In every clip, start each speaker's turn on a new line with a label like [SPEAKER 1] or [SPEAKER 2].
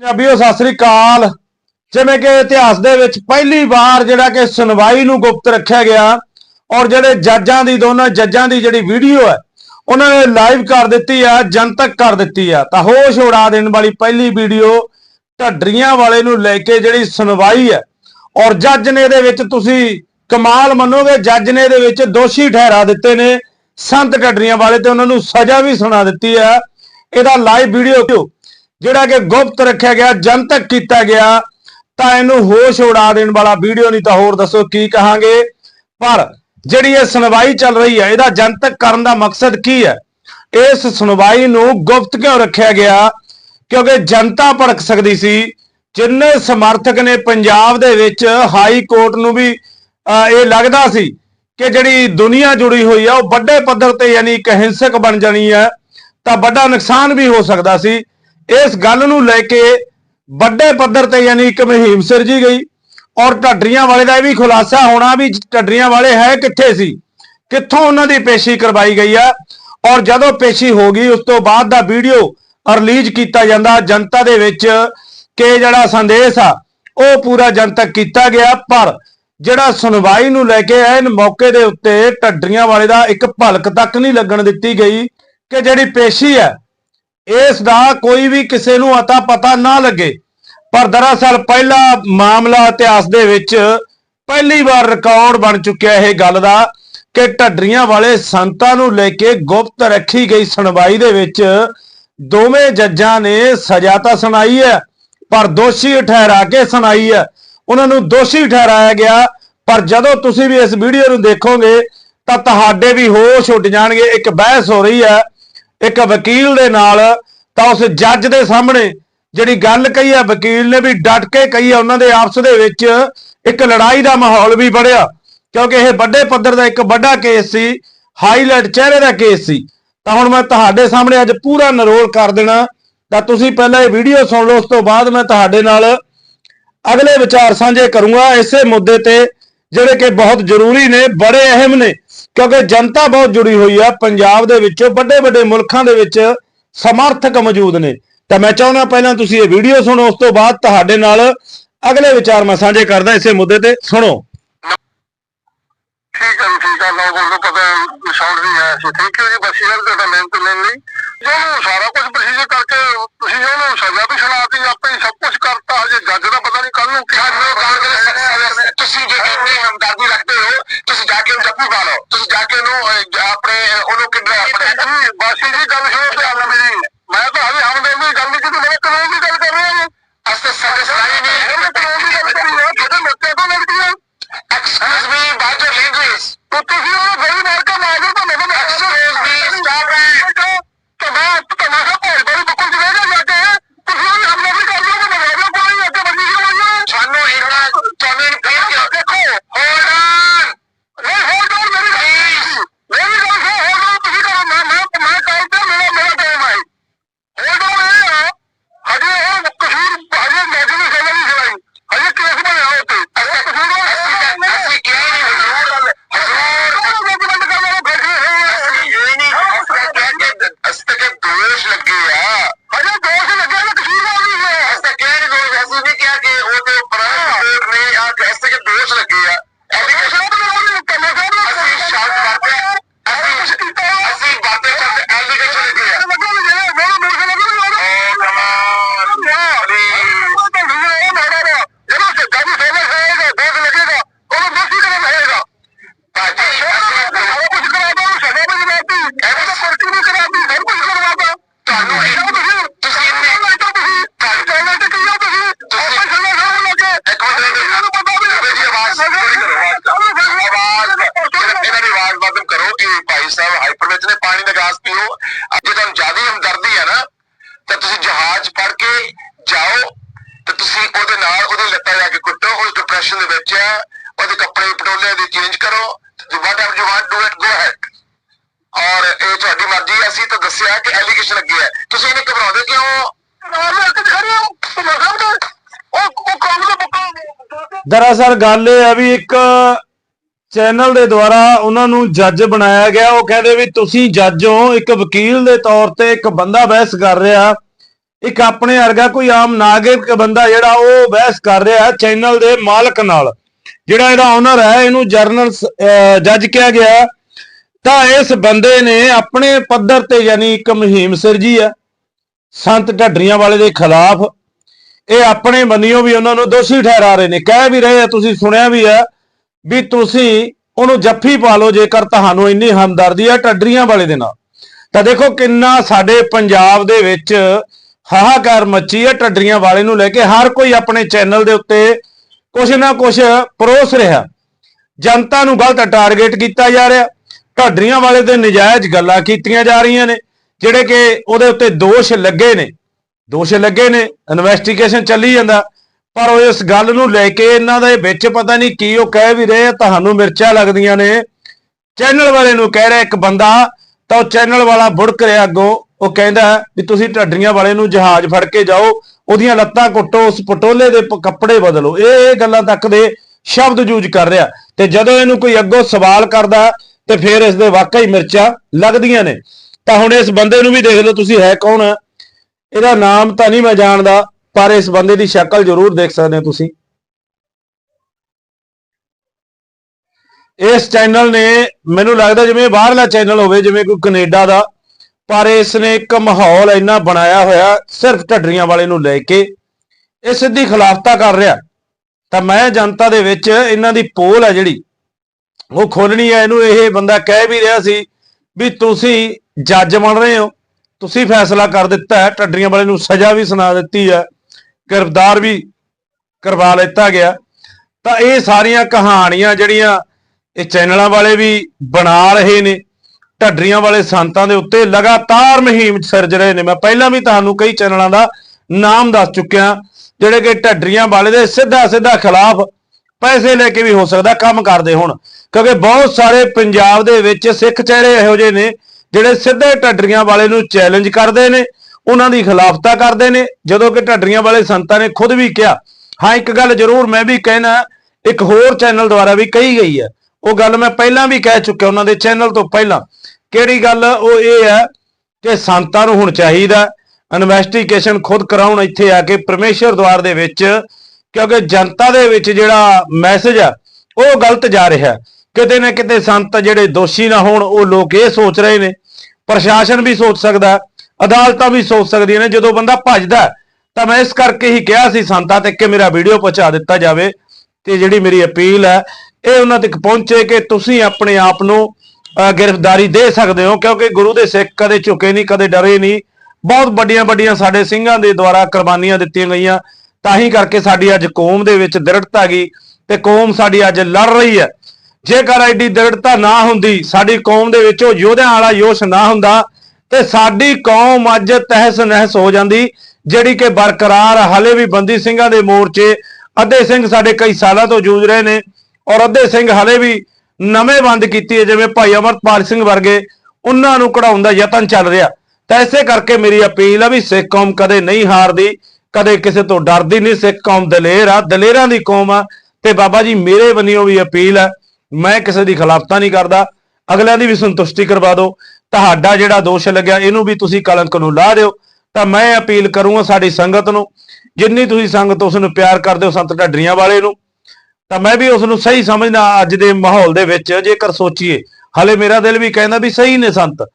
[SPEAKER 1] ਪੰਜਾਬੀਓ ਸਤਿ ਸ੍ਰੀ ਅਕਾਲ। ਜਿਵੇਂ ਕਿ ਇਤਿਹਾਸ ਦੇ ਵਿੱਚ ਪਹਿਲੀ ਵਾਰ ਜਿਹੜਾ ਕਿ ਸੁਣਵਾਈ ਨੂੰ ਗੁਪਤ ਰੱਖਿਆ ਗਿਆ ਔਰ ਜਿਹੜੇ ਜੱਜਾਂ ਦੀ, ਦੋਨਾਂ ਜੱਜਾਂ ਦੀ ਜਿਹੜੀ ਵੀਡੀਓ ਹੈ, ਉਹਨਾਂ ਨੇ ਲਾਈਵ ਕਰ ਦਿੱਤੀ ਆ ਜਨਤਕ ਕਰ ਦਿੱਤੀ ਆ ਤਾਂ ਹੋਸ਼ ਉਡਾ ਦੇਣ ਵਾਲੀ ਪਹਿਲੀ ਵੀਡੀਓ ਢੱਡਰੀਆਂ ਵਾਲੇ ਨੂੰ ਲੈ ਕੇ ਜਿਹੜੀ ਸੁਣਵਾਈ ਹੈ, ਔਰ ਜੱਜ ਨੇ ਇਹਦੇ ਵਿੱਚ ਤੁਸੀਂ ਕਮਾਲ ਮੰਨੋਗੇ, ਜੱਜ ਨੇ ਇਹਦੇ ਵਿੱਚ ਦੋਸ਼ੀ ਠਹਿਰਾ ਦਿੱਤੇ ਨੇ, ਸੰਤ ਢੱਡਰੀਆਂ ਵਾਲੇ ਤੇ ਉਹਨਾਂ ਨੂੰ ਸਜ਼ਾ ਵੀ ਸੁਣਾ ਦਿੱਤੀ ਆ ਇਹਦਾ ਲਾਈਵ ਵੀਡੀਓ ਜਿਹੜਾ ਕਿ ਗੁਪਤ ਰੱਖਿਆ ਗਿਆ ਜਨਤਕ ਕੀਤਾ ਗਿਆ ਤਾਂ ਇਹਨੂੰ ਹੋਸ਼ ਉਡਾ ਦੇਣ ਵਾਲਾ ਵੀਡੀਓ ਨਹੀਂ ਤਾਂ ਹੋਰ ਦੱਸੋ ਕੀ ਕਹਾਂਗੇ? ਪਰ ਜਿਹੜੀ ਇਹ ਸੁਣਵਾਈ ਚੱਲ ਰਹੀ ਹੈ ਇਹਦਾ ਜਨਤਕ ਕਰਨ ਦਾ ਮਕਸਦ ਕੀ ਹੈ? ਇਸ ਸੁਣਵਾਈ ਨੂੰ ਗੁਪਤ ਕਿਉਂ ਰੱਖਿਆ ਗਿਆ? ਕਿਉਂਕਿ ਜਨਤਾ ਭੜਕ ਸਕਦੀ ਸੀ। ਜਿੰਨੇ ਸਮਰਥਕ ਨੇ ਪੰਜਾਬ ਦੇ ਵਿੱਚ ਹਾਈ ਕੋਰਟ ਨੂੰ ਵੀ ਅਹ, ਇਹ ਲੱਗਦਾ ਸੀ ਕਿ ਜਿਹੜੀ ਦੁਨੀਆ ਜੁੜੀ ਹੋਈ ਆ ਉਹ ਵੱਡੇ ਪੱਧਰ ਤੇ ਯਾਨੀ ਇੱਕ ਹਿੰਸਕ ਬਣ ਜਾਣੀ ਹੈ ਤਾਂ ਵੱਡਾ ਨੁਕਸਾਨ ਵੀ ਹੋ ਸਕਦਾ ਸੀ। ਇਸ ਗੱਲ ਨੂੰ ਲੈ ਕੇ ਵੱਡੇ ਪੱਧਰ ਤੇ ਯਾਨੀ ਇੱਕ ਮੁਹਿੰਮ ਸਿਰਜੀ ਗਈ ਔਰ ਢੱਡਰੀਆਂ ਵਾਲੇ ਦਾ ਇਹ ਵੀ ਖੁਲਾਸਾ ਹੋਣਾ ਵੀ ਢੱਡਰੀਆਂ ਵਾਲੇ ਹੈ ਕਿੱਥੇ ਸੀ? ਕਿੱਥੋਂ ਉਹਨਾਂ ਦੀ ਪੇਸ਼ੀ ਕਰਵਾਈ ਗਈ ਆ? ਔਰ ਜਦੋਂ ਪੇਸ਼ੀ ਹੋ ਗਈ, ਉਸ ਤੋਂ ਬਾਅਦ ਦਾ ਵੀਡੀਓ ਰਿਲੀਜ਼ ਕੀਤਾ ਜਾਂਦਾ। ਜਨਤਾ ਦੇ ਵਿੱਚ ਕਿ ਜਿਹੜਾ ਸੰਦੇਸ਼ ਆ, ਉਹ ਪੂਰਾ ਜਨਤਕ ਕੀਤਾ ਗਿਆ। ਪਰ ਜਿਹੜਾ ਸੁਣਵਾਈ ਨੂੰ ਲੈ ਕੇ ਐਨ ਮੌਕੇ ਦੇ ਉੱਤੇ ਢੱਡਰੀਆਂ ਵਾਲੇ ਦਾ ਇੱਕ ਭਲਕ ਤੱਕ ਨਹੀਂ ਲੱਗਣ ਦਿੱਤੀ ਗਈ ਕਿ ਜਿਹੜੀ ਪੇਸ਼ੀ ਹੈ ਇਸ ਦਾ ਕੋਈ ਵੀ ਕਿਸੇ ਨੂੰ ਅਤਾ ਪਤਾ ਨਾ ਲੱਗੇ। ਪਰ ਦਰਅਸਲ ਪਹਿਲਾ ਮਾਮਲਾ ਇਤਿਹਾਸ ਦੇ ਵਿੱਚ ਪਹਿਲੀ ਵਾਰ ਰਿਕਾਰਡ ਬਣ ਚੁੱਕਿਆ ਇਹ ਗੱਲ ਦਾ ਕਿ ਢੱਡਰੀਆਂ ਵਾਲੇ ਸੰਤਾਂ ਨੂੰ ਲੈ ਕੇ ਗੁਪਤ ਰੱਖੀ ਗਈ ਸੁਣਵਾਈ ਦੇ ਵਿੱਚ ਦੋਵੇਂ ਜੱਜਾਂ ਨੇ ਸਜ਼ਾ ਤਾਂ ਸੁਣਾਈ ਹੈ, ਪਰ ਦੋਸ਼ੀ ਠਹਿਰਾ ਕੇ ਸੁਣਾਈ ਹੈ। ਉਹਨਾਂ ਨੂੰ ਦੋਸ਼ੀ ਠਹਿਰਾਇਆ ਗਿਆ, ਪਰ ਜਦੋਂ ਤੁਸੀਂ ਵੀ ਇਸ ਵੀਡੀਓ ਨੂੰ ਦੇਖੋਗੇ ਤਾਂ ਤੁਹਾਡੇ ਵੀ ਹੋਸ਼ ਉੱਡ ਜਾਣਗੇ, ਇੱਕ ਬਹਿਸ ਹੋ ਰਹੀ ਹੈ ਇੱਕ ਵਕੀਲ ਦੇ ਨਾਲ, ਤਾਂ ਉਸ ਜੱਜ ਦੇ ਸਾਹਮਣੇ ਜਿਹੜੀ ਗੱਲ ਕਹੀ ਹੈ ਵਕੀਲ ਨੇ ਵੀ ਡਟ ਕੇ ਕਹੀ ਹੈ ਉਹਨਾਂ ਦੇ ਆਪਸ ਦੇ ਵਿੱਚ ਇੱਕ ਲੜਾਈ ਦਾ ਮਾਹੌਲ ਵੀ ਬਣਿਆ। ਕਿਉਂਕਿ ਇਹ ਵੱਡੇ ਪੱਧਰ ਦਾ ਇੱਕ ਵੱਡਾ ਕੇਸ ਸੀ, ਹਾਈਲਾਈਟ ਚਿਹਰੇ ਦਾ ਕੇਸ ਸੀ। ਤਾਂ ਹੁਣ ਮੈਂ ਤੁਹਾਡੇ ਸਾਹਮਣੇ ਅੱਜ ਪੂਰਾ ਨਰੋਲ ਕਰ ਦੇਣਾ। ਤਾਂ ਤੁਸੀਂ ਪਹਿਲਾਂ ਇਹ ਵੀਡੀਓ ਸੁਣ ਲਓ, ਉਸ ਤੋਂ ਬਾਅਦ ਮੈਂ ਤੁਹਾਡੇ ਨਾਲ ਅਗਲੇ ਵਿਚਾਰ ਸਾਂਝੇ ਕਰੂੰਗਾ। ਇਸੇ ਮੁੱਦੇ ਤੇ ਜਿਹੜੇ ਕਿ ਬਹੁਤ ਜ਼ਰੂਰੀ ਨੇ, ਬੜੇ ਅਹਿਮ ਨੇ। ਕਿਉਂਕਿ ਜਨਤਾ ਬਹੁਤ ਜੁੜੀ ਹੋਈ ਆ ਪੰਜਾਬ ਦੇ ਵਿੱਚ ਵੱਡੇ ਵੱਡੇ ਮੁਲਕਾਂ ਦੇ ਵਿੱਚ ਸਮਰਥਕ ਮੌਜੂਦ ਨੇ। ਤਾਂ ਮੈਂ ਚਾਹੁੰਦਾ ਪਹਿਲਾਂ ਤੁਸੀਂ ਇਹ ਵੀਡੀਓ ਸੁਣੋ ਉਸ ਤੋਂ ਬਾਅਦ ਤੁਹਾਡੇ ਨਾਲ ਅਗਲੇ ਵਿਚਾਰ ਮੈਂ ਸਾਂਝੇ ਕਰਦਾ ਇਸੇ ਮੁੱਦੇ ਤੇ। ਸੁਣੋ।
[SPEAKER 2] ਠੀਕ ਹੈ ਜੀ ਠੀਕ ਹੈ ਲੋਗੋਂ ਨੂੰ ਪਤਾ ਸ਼ੌਂਕ ਨਹੀਂ ਹੈ ਸੋ ਥੈਂਕ ਯੂ ਜੀ ਬਸ ਇਹਨਾਂ ਦਾ ਤਾਂ ਮਿਹਨਤ ਲੈਣ ਲਈ। ਜਿਹਨੂੰ ਸਾਰਾ ਕੁਝ ਪ੍ਰੋਸੀਜਰ ਕਰਕੇ ਤੁਸੀਂ ਉਹਨੂੰ ਸਜ਼ਾ ਵੀ ਸੁਣਾਤੀ ਆਪੇ ਹੀ ਸਭ ਕੁਝ ਕਰਤਾ ਹਜੇ ਜੱਜ ਦਾ ਪਤਾ ਨਹੀਂ ਕੱਲ ਨੂੰ ਕੀ ਸਾਨੂੰ ਕਾਂਗਰਸ ਤੁਸੀਂ ਜੇ ਇੰਨੀ ਹਮਦਰਦੀ ਰੱਖਦੇ ਹੋ ਤੁਸੀਂ ਜਾ ਕੇ ਉਹਨੂੰ ਜੱਫੀ ਪਾ ਲਓ। ਤੁਸੀਂ ਜਾ ਕੇ ਉਹਨੂੰ ਆਪਣੇ ਉਹਨੂੰ ਕਿੱਦਾਂ ਆਪਣੇ? ਬਸ ਜੀ ਗੱਲ ਸੁਣੋ ਧਿਆਨ ਨਾਲ ਮੇਰੀ ਮੈਂ ਤਾਂ ਹਜੇ ਹਮਦਰਦੀ ਦੀ ਗੱਲ ਨਹੀਂ ਕੀਤੀ ਮੈਂ ਕਾਨੂੰਨ ਦੀ ਗੱਲ ਕਰ ਰਿਹਾ ਹਾਂ ਅਸਤੇ ਸਾਡੇ ਸਲਾਈ ਨਹੀਂ ਇਹ ਕਾਨੂੰਨ ਦੀ ਗੱਲ ਕਰੀ ਹੈ ਤੁਹਾਡੇ ਮੱਤੇ ਤੋਂ ਲੜਕੀਆਂ Excuse me, about your language. तो ਤੁਸੀਂ ਉਹ ਗਲੀ ਮਾਰ ਕੇ ਮਾਰ ਤਾਂ ਮੈਨੂੰ excuse me, stop it. ਤਾਂ ਮੈਂ ਤਮਾਸ਼ਾ ਭੋਲ ਬੜੀ ਬੁੱਕਲ ਚ ਰਹਿ ਗਿਆ ਜਾ ਕੇ ਤੁਸੀਂ ਉਹ ਹਮਲਾ ਵੀ ਕਰ ਲਿਆ ਮੈਂ ਮਾਰ ਲਿਆ ਕੋਈ ਅੱਗੇ ਬੰਦੀ ਕਿਉਂ ਹੋਈ ਸਾਨੂੰ ਇੰਨਾ ਤੁਹਾਨੂੰ ਇਨਕਲੇਮ ਦੇਖੋ ਹੋਲਡ ਔਨ ਨਹੀਂ ਹੋਲਡ ਔਨ ਮੇਰੀ ਗੱਲ ਮੇਰੀ ਗੱਲ ਸੁਣੋ ਹੋਲਡ ਔਨ ਤੁਸੀਂ ਕਰੋ ਮੈਂ ਮੈਂ ਮੈਂ ਕਾਲ ਤੇ ਮੇਰਾ ਮੇਰਾ ਟਾਈਮ ਹੈ ਹੋਲਡ ਔਨ ਇਹ ਆ ਹਜੇ ਉਹ ਕਸ਼ਮੀਰ ਹਜੇ ਮੈਜਿਕ ਸਜ਼ਾ ਨਹੀਂ ਸੁਣਾਈ ਹਜੇ ਕੇਸ ਬਣਿਆ ਉਹ ਤੇ ਅਸੀਂ ਕਸ਼ਮੀਰ ਅਸੀਂ ਕਿਹਾ ਨਹੀਂ ਹਜ਼ੂਰ ਹਜ਼ੂਰ ਜੱਜਮੈਂਟ ਕਰਨ ਵਾਲਾ ਬੈਠੇ ਹੋਏ ਇਹ ਨਹੀਂ ਅਸੀਂ ਤਾਂ ਕਿ ਦੋਸ਼ ਲੱਗੇ ਆ ਹਜੇ ਦੋਸ਼ ਲੱਗੇ ਨਾ ਕਸ਼ਮੀਰ ਵਾਲੀ ਹੈ ਅਸੀਂ ਤਾਂ ਕਹਿ ਨਹੀਂ ਦੋਸ਼ ਅਸੀਂ ਨਹੀਂ ਕਿਹਾ ਕਿ ਉਹਦੇ ਉੱਪਰ ਕੋਰਟ ਨੇ ਆ ਕਿ ਅਸੀਂ ਕਿ ਦੋਸ਼ ਲੱਗੇ ਆ ਐਲੀਗੇਸ਼ਨ ਅਸੀਂ ਸ਼ਾਂਤ ਕਰਦੇ ਆ ਅਸੀਂ ਅਸੀਂ ਬਾतें ਕਰਦੇ ਐਲੀਗੇਸ਼ਨ ਲੱਗੇ ਆ ਓ ਕਮਾਨ ਕਰੋ ਇਹ ਭਾਈ ਸਾਹਿਬ ਹਾਈਪਰ ਵਿੱਚ ਨੇ ਪਾਣੀ ਦਾ ਗਲਾਸ ਪੀਓ ਜੇ ਤੁਹਾਨੂੰ ਜ਼ਿਆਦਾ ਹਮਦਰਦੀ ਹੈ ਨਾ ਤਾਂ ਤੁਸੀਂ ਜਹਾਜ਼ ਫੜ ਕੇ ਜਾਓ ਤੇ ਤੁਸੀਂ ਉਹਦੇ ਨਾਲ ਉਹਦੀ ਲੱਤਾਂ ਜਾ ਕੇ ਕੁੱਟੋ ਉਸ ਡਿਪਰੈਸ਼ਨ ਦੇ ਵਿੱਚ ਆ ਉਹਦੇ ਕੱਪੜੇ ਪਟੋਲੇ ਦੇ ਚੇਂਜ ਕਰੋ whatever you want do it go ahead ਔਰ ਇਹ ਤੁਹਾਡੀ ਮਰਜ਼ੀ ਹੈ, ਅਸੀਂ ਤਾਂ ਦੱਸਿਆ ਕਿ ਐਲੀਗੇਸ਼ਨ ਲੱਗੇ ਆ ਤੁਸੀਂ ਇਹਨੇ ਘਬਰਾਉਂਦੇ ਕਿਉਂ? ਹੋ।
[SPEAKER 1] ਦਰਅਸਲ ਗੱਲ ਇਹ ਹੈ ਵੀ ਇੱਕ ਚੈਨਲ ਦੇ ਦੁਆਰਾ ਉਹਨਾਂ ਨੂੰ ਜੱਜ ਬਣਾਇਆ ਗਿਆ। ਉਹ ਕਹਿੰਦੇ ਵੀ ਤੁਸੀਂ ਜੱਜ ਹੋ। ਇੱਕ ਵਕੀਲ ਦੇ ਤੌਰ ਤੇ ਇੱਕ ਬੰਦਾ ਬਹਿਸ ਕਰ ਰਿਹਾ। ਇੱਕ ਆਪਣੇ ਵਰਗਾ ਕੋਈ ਆਮ ਨਾਗਰਿਕ ਬੰਦਾ ਜਿਹੜਾ ਉਹ ਬਹਿਸ ਕਰ ਰਿਹਾ ਚੈਨਲ ਦੇ ਮਾਲਕ ਨਾਲ। ਜਿਹੜਾ ਇਹਦਾ ਓਨਰ ਹੈ ਇਹਨੂੰ ਜਰਨਲ ਜੱਜ ਕਿਹਾ ਗਿਆ। ਤਾਂ ਇਸ ਬੰਦੇ ਨੇ ਆਪਣੇ ਪੱਧਰ ਤੇ ਯਾਨੀ ਇੱਕ ਮੁਹਿੰਮ ਸਿਰਜੀ ਆ, ਸੰਤ ਢੱਡਰੀਆਂ ਵਾਲੇ ਦੇ ਖਿਲਾਫ। ਇਹ ਆਪਣੇ ਬੰਨਿਓ ਵੀ ਉਹਨਾਂ ਨੂੰ ਦੋਸ਼ੀ ਠਹਿਰਾ ਰਹੇ ਨੇ। ਕਹਿ ਵੀ ਰਹੇ ਆ, ਤੁਸੀਂ ਸੁਣਿਆ ਵੀ ਆ ਵੀ ਤੁਸੀਂ ਉਹਨੂੰ ਜੱਫੀ ਪਾ ਲਓ ਜੇਕਰ ਤੁਹਾਨੂੰ ਇੰਨੀ ਹਮਦਰਦੀ ਆ ਢੱਡਰੀਆਂ ਵਾਲੇ ਦੇ ਨਾਲ। ਤਾਂ ਦੇਖੋ ਕਿੰਨਾ ਸਾਡੇ ਪੰਜਾਬ ਦੇ ਵਿੱਚ ਹਾਹਾਕਾਰ ਮੱਚੀ ਹੈ ਢੱਡਰੀਆਂ ਵਾਲੇ ਨੂੰ ਲੈ ਕੇ। ਹਰ ਕੋਈ ਆਪਣੇ ਚੈਨਲ ਦੇ ਉੱਤੇ ਕੁਛ ਨਾ ਕੁਛ ਪਰੋਸ ਰਿਹਾ। ਜਨਤਾ ਨੂੰ ਗਲਤ ਟਾਰਗੇਟ ਕੀਤਾ ਜਾ ਰਿਹਾ। ਢੱਡਰੀਆਂ ਵਾਲੇ ਤੇ ਨਜਾਇਜ਼ ਗੱਲਾਂ ਕੀਤੀਆਂ ਜਾ ਰਹੀਆਂ ਨੇ, ਜਿਹੜੇ ਕਿ ਉਹਦੇ ਉੱਤੇ ਦੋਸ਼ ਲੱਗੇ ਨੇ। ਦੋਸ਼ ਲੱਗੇ ਨੇ ਇਨਵੈਸਟੀਗੇਸ਼ਨ ਚੱਲੀ ਜਾਂਦਾ। ਪਰ ਉਹ ਇਸ ਗੱਲ ਨੂੰ ਲੈ ਕੇ ਇਹਨਾਂ ਦੇ ਵਿੱਚ ਪਤਾ ਨਹੀਂ ਕੀ ਉਹ ਕਹਿ ਵੀ ਰਹੇ ਤੁਹਾਨੂੰ ਮਿਰਚਾਂ ਲੱਗਦੀਆਂ ਨੇ। ਚੈਨਲ ਵਾਲੇ ਨੂੰ ਕਹਿ ਰਿਹਾ ਇੱਕ ਬੰਦਾ, ਤਾਂ ਉਹ ਚੈਨਲ ਵਾਲਾ ਬੁੜਕ ਰਿਹਾ ਅੱਗੋਂ। ਉਹ ਕਹਿੰਦਾ ਵੀ ਤੁਸੀਂ ਢੱਡਰੀਆਂ ਵਾਲੇ ਨੂੰ ਜਹਾਜ਼ ਫੜ ਕੇ ਜਾਓ, ਉਹਦੀਆਂ ਲੱਤਾਂ ਕੁੱਟੋ, ਉਸ ਪਟੋਲੇ ਦੇ ਕੱਪੜੇ ਬਦਲੋ। ਇਹ ਇਹ ਗੱਲਾਂ ਤੱਕ ਦੇ ਸ਼ਬਦ ਯੂਜ਼ ਕਰ ਰਿਹਾ। ਤੇ ਜਦੋਂ ਇਹਨੂੰ ਕੋਈ ਅੱਗੋਂ ਸਵਾਲ ਕਰਦਾ ਤੇ ਫਿਰ ਇਸ ਦੇ ਵਾਕਈ ਮਿਰਚਾਂ ਲੱਗਦੀਆਂ ਨੇ। ਤਾਂ ਹੁਣ ਇਸ ਬੰਦੇ ਨੂੰ ਵੀ ਦੇਖ ਲਓ, ਤੁਸੀਂ ਹੈ ਕੌਣ? ਹੈ ਇਹਦਾ ਨਾਮ ਤਾਂ ਨਹੀਂ ਮੈਂ ਜਾਣਦਾ, ਪਰ ਇਸ ਬੰਦੇ ਦੀ ਸ਼ਕਲ ਜ਼ਰੂਰ ਦੇਖ ਸਕਦੇ ਹੋ ਤੁਸੀਂ। ਇਸ ਚੈਨਲ ਨੇ, ਮੈਨੂੰ ਲੱਗਦਾ ਜਿਵੇਂ ਬਾਹਰਲਾ ਚੈਨਲ ਹੋਵੇ, ਜਿਵੇਂ ਕੋਈ ਕੈਨੇਡਾ ਦਾ, ਪਰ ਇਸ ਨੇ ਇੱਕ ਮਾਹੌਲ ਇੰਨਾ ਬਣਾਇਆ ਹੋਇਆ, ਸਿਰਫ ਢੱਡਰੀਆਂ ਵਾਲੇ ਨੂੰ ਲੈ ਕੇ, ਇਹ ਸਿੱਧੀ ਖਿਲਾਫਤਾ ਕਰ ਰਿਹਾ। ਤਾਂ ਮੈਂ ਜਨਤਾ ਦੇ ਵਿੱਚ ਇਹਨਾਂ ਦੀ ਪੋਲ ਹੈ ਜਿਹੜੀ ਉਹ ਖੋਲਣੀ ਹੈ ਇਹਨੂੰ ਇਹ ਬੰਦਾ ਕਹਿ ਵੀ ਰਿਹਾ ਸੀ ਵੀ ਤੁਸੀਂ ਜੱਜ ਬਣ ਰਹੇ ਹੋ, ਤੁਸੀਂ ਫੈਸਲਾ ਕਰ ਦਿੱਤਾ ਹੈ ਢੱਡਰੀਆਂ ਵਾਲੇ ਨੂੰ ਸਜ਼ਾ ਵੀ ਸੁਣਾ ਦਿੱਤੀ ਹੈ, ਗ੍ਰਿਫਤਾਰ ਵੀ ਕਰਵਾ ਲਿੱਤਾ ਗਿਆ। ਤਾਂ ਇਹ ਸਾਰੀਆਂ ਕਹਾਣੀਆਂ ਜਿਹੜੀਆਂ ਇਹ ਚੈਨਲਾਂ ਵਾਲੇ ਵੀ ਬਣਾ ਰਹੇ ਨੇ ਢੱਡਰੀਆਂ ਵਾਲੇ ਸੰਤਾਂ ਦੇ ਉੱਤੇ ਲਗਾਤਾਰ ਮੁਹਿੰਮ ਸਿਰਜ ਰਹੇ ਨੇ। ਮੈਂ ਪਹਿਲਾਂ ਵੀ ਤੁਹਾਨੂੰ ਕਈ ਚੈਨਲਾਂ ਦਾ ਨਾਮ ਦੱਸ ਚੁੱਕਿਆ, ਜਿਹੜੇ ਕਿ ਢੱਡਰੀਆਂ ਵਾਲੇ ਦੇ ਸਿੱਧਾ ਸਿੱਧਾ ਖਿਲਾਫ ਪੈਸੇ ਲੈ ਕੇ ਵੀ ਹੋ ਸਕਦਾ, ਕੰਮ ਕਰਦੇ ਹੋਣ। ਕਿਉਂਕਿ ਬਹੁਤ ਸਾਰੇ ਪੰਜਾਬ ਦੇ ਵਿੱਚ ਸਿੱਖ ਚਿਹਰੇ ਇਹੋ ਜਿਹੇ ਨੇ, ਜਿਹੜੇ ਸਿੱਧੇ ਢੱਡਰੀਆਂ ਵਾਲੇ ਨੂੰ ਚੈਲੰਜ ਕਰਦੇ ਨੇ, ਉਹਨਾਂ ਦੀ ਖਿਲਾਫਤਾ ਕਰਦੇ ਨੇ। ਜਦੋਂ ਕਿ ਢੱਡਰੀਆਂ ਵਾਲੇ ਸੰਤਾਂ ਨੇ ਖੁਦ ਵੀ ਕਿਹਾ, ਹਾਂ, ਇੱਕ ਗੱਲ ਜ਼ਰੂਰ ਮੈਂ ਵੀ ਕਹਿਣਾ, ਇੱਕ ਹੋਰ ਚੈਨਲ ਦੁਆਰਾ ਵੀ ਕਹੀ ਗਈ ਹੈ। ਉਹ ਗੱਲ ਮੈਂ ਪਹਿਲਾਂ ਵੀ ਕਹਿ ਚੁੱਕਿਆ ਉਹਨਾਂ ਦੇ ਚੈਨਲ ਤੋਂ ਪਹਿਲਾਂ। ਕਿਹੜੀ ਗੱਲ ਉਹ ਇਹ ਹੈ ਕਿ ਸੰਤਾਂ ਨੂੰ ਹੁਣ ਚਾਹੀਦਾ ਇਨਵੈਸਟੀਗੇਸ਼ਨ ਖੁਦ ਕਰਾਉਣ ਇੱਥੇ ਆ ਕੇ ਪਰਮੇਸ਼ਰ ਦਵਾਰ ਦੇ ਵਿੱਚ ਕਿਉਂਕਿ ਜਨਤਾ ਦੇ ਵਿੱਚ ਜਿਹੜਾ ਮੈਸੇਜ ਆ ਉਹ ਗਲਤ ਜਾ ਰਿਹਾ। ਕਿਤੇ ਨਾ ਕਿਤੇ ਸੰਤ ਜਿਹੜੇ ਦੋਸ਼ੀ ਨਾ ਹੋਣ ਉਹ ਲੋਕ ਇਹ ਸੋਚ ਰਹੇ ਨੇ। ਪ੍ਰਸ਼ਾਸਨ ਵੀ ਸੋਚ ਸਕਦਾ ਅਦਾਲਤਾਂ ਵੀ ਸੋਚ ਸਕਦੀਆਂ ਨੇ। ਜਦੋਂ ਬੰਦਾ ਭੱਜਦਾ ਤਾਂ ਮੈਂ ਇਸ ਕਰਕੇ ਹੀ ਕਿਹਾ ਸੀ ਸੰਤਾਂ ਤੱਕ ਕਿ ਮੇਰਾ ਵੀਡੀਓ ਪਹੁੰਚਾ ਦਿੱਤਾ ਜਾਵੇ ਤੇ ਜਿਹੜੀ ਮੇਰੀ ਅਪੀਲ ਹੈ ਇਹ ਉਹਨਾਂ ਤੱਕ ਪਹੁੰਚੇ ਕਿ ਤੁਸੀਂ ਆਪਣੇ ਆਪ ਨੂੰ ਅਹ, ਗ੍ਰਿਫਤਾਰੀ ਦੇ ਸਕਦੇ ਹੋ। ਕਿਉਂਕਿ ਗੁਰੂ ਦੇ ਸਿੱਖ ਕਦੇ ਝੁਕੇ ਨਹੀਂ ਕਦੇ ਡਰੇ ਨਹੀਂ। ਬਹੁਤ ਵੱਡੀਆਂ ਵੱਡੀਆਂ ਸਾਡੇ ਸਿੰਘਾਂ ਦੇ ਦੁਆਰਾ ਕੁਰਬਾਨੀਆਂ ਦਿੱਤੀਆਂ ਗਈਆਂ। ਤਾਂ ਹੀ ਕਰਕੇ ਸਾਡੀ ਅੱਜ ਕੌਮ ਦੇ ਵਿੱਚ ਦ੍ਰਿੜਤਾ ਗਈ ਤੇ ਕੌਮ ਸਾਡੀ ਅੱਜ ਲੜ ਰਹੀ ਹੈ। ਜੇਕਰ ਐਡੀ ਦ੍ਰਿੜਤਾ ਨਾ ਹੁੰਦੀ, ਸਾਡੀ ਕੌਮ ਦੇ ਵਿੱਚ ਉਹ ਯੋਧਿਆਂ ਵਾਲਾ ਜੋਸ਼ ਨਾ ਹੁੰਦਾ, ਤੇ ਸਾਡੀ ਕੌਮ ਅੱਜ ਤਹਿਸ ਨਹਿਸ ਹੋ ਜਾਂਦੀ, ਜਿਹੜੀ ਕਿ ਬਰਕਰਾਰ ਹਲੇ ਵੀ ਬੰਦੀ ਸਿੰਘਾਂ ਦੇ ਮੋਰਚੇ, ਅੱਧੇ ਸਿੰਘ ਸਾਡੇ ਕਈ ਸਾਲਾਂ ਤੋਂ ਜੂਝ ਰਹੇ ਨੇ, ਔਰ ਅੱਧੇ ਸਿੰਘ ਹਲੇ ਵੀ ਨਵੇਂ ਬੰਦ ਕੀਤੀ ਹੈ ਜਿਵੇਂ ਭਾਈ ਅਮਰਪਾਲ ਸਿੰਘ ਵਰਗੇ, ਉਹਨਾਂ ਨੂੰ ਕਢਾਉਣ ਦਾ ਯਤਨ ਚੱਲ ਰਿਹਾ। ਤਾਂ ਇਸੇ ਕਰਕੇ ਮੇਰੀ ਅਪੀਲ ਆ ਵੀ ਸਿੱਖ ਕੌਮ ਕਦੇ ਨਹੀਂ ਹਾਰਦੀ। ਕਦੇ ਕਿਸੇ ਤੋਂ ਡਰਦੀ ਨਹੀਂ, ਸਿੱਖ ਕੌਮ ਦਲੇਰ ਆ, ਦਲੇਰਾਂ ਦੀ ਕੌਮ ਆ। ਤੇ ਬਾਬਾ ਜੀ, ਮੇਰੇ ਵੱਲੋਂ ਵੀ ਅਪੀਲ ਹੈ ਮੈਂ ਕਿਸੇ ਦੀ ਖਿਲਾਫਤਾ ਨਹੀਂ ਕਰਦਾ। ਅਗਲਿਆਂ ਦੀ ਵੀ ਸੰਤੁਸ਼ਟੀ ਕਰਵਾ ਦਿਓ। ਤੁਹਾਡਾ ਜਿਹੜਾ ਦੋਸ਼ ਲੱਗਿਆ, ਇਹਨੂੰ ਵੀ ਤੁਸੀਂ ਕਲੰਕ ਨੂੰ ਲਾ ਦਿਓ। ਤਾਂ ਮੈਂ ਅਪੀਲ ਕਰੂੰਗਾ ਸਾਡੀ ਸੰਗਤ ਨੂੰ, ਜਿੰਨੀ ਤੁਸੀਂ ਸੰਗਤ ਉਸ ਨੂੰ ਪਿਆਰ ਕਰਦੇ ਹੋ, ਸੰਤ ਢੱਡਰੀਆਂ ਵਾਲੇ ਨੂੰ, ਤਾਂ ਮੈਂ ਵੀ ਉਸ ਨੂੰ ਸਹੀ ਸਮਝਦਾ ਅੱਜ ਦੇ ਮਾਹੌਲ ਦੇ ਵਿੱਚ, ਜੇਕਰ ਸੋਚੀਏ, ਹਲੇ ਮੇਰਾ ਦਿਲ ਵੀ ਕਹਿੰਦਾ ਵੀ ਸਹੀ ਨੇ ਸੰਤ।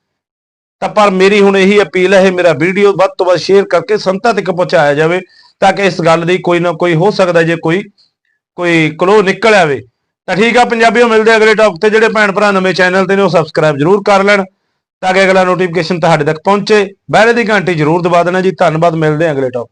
[SPEAKER 1] ਤਾਂ ਪਰ ਮੇਰੀ ਹੁਣ ਇਹੀ ਅਪੀਲ ਹੈ, ਇਹ ਮੇਰਾ ਵੀਡੀਓ ਵੱਧ ਤੋਂ ਵੱਧ ਸ਼ੇਅਰ ਕਰਕੇ ਸੰਤਾਂ ਤੱਕ ਪਹੁੰਚਾਇਆ ਜਾਵੇ ਤਾਂ ਕਿ ਇਸ ਗੱਲ ਦੀ ਕੋਈ ਨਾ ਕੋਈ ਹੋ ਸਕਦਾ ਜੇ ਕੋਈ ਕੋਈ ਕਲੋ ਨਿਕਲ ਆਵੇ। ਤਾਂ ਠੀਕ ਆ, ਪੰਜਾਬੀਓ, ਮਿਲਦੇ ਅਗਲੇ ਟੌਪ ਤੇ। ਜਿਹੜੇ ਭੈਣ ਭਰਾ ਨਵੇਂ ਚੈਨਲ ਤੇ ਨੇ, ਉਹ ਸਬਸਕ੍ਰਾਈਬ ਜਰੂਰ ਕਰ ਲੈਣ ਤਾਂ ਕਿ ਅਗਲਾ ਨੋਟੀਫਿਕੇਸ਼ਨ ਤੁਹਾਡੇ ਤੱਕ ਪਹੁੰਚੇ। ਬੈਲ ਦੀ ਘੰਟੀ ਜਰੂਰ ਦਬਾ ਦੇਣਾ ਜੀ। ਧੰਨਵਾਦ, ਮਿਲਦੇ ਆ ਅਗਲੇ ਟੌਪ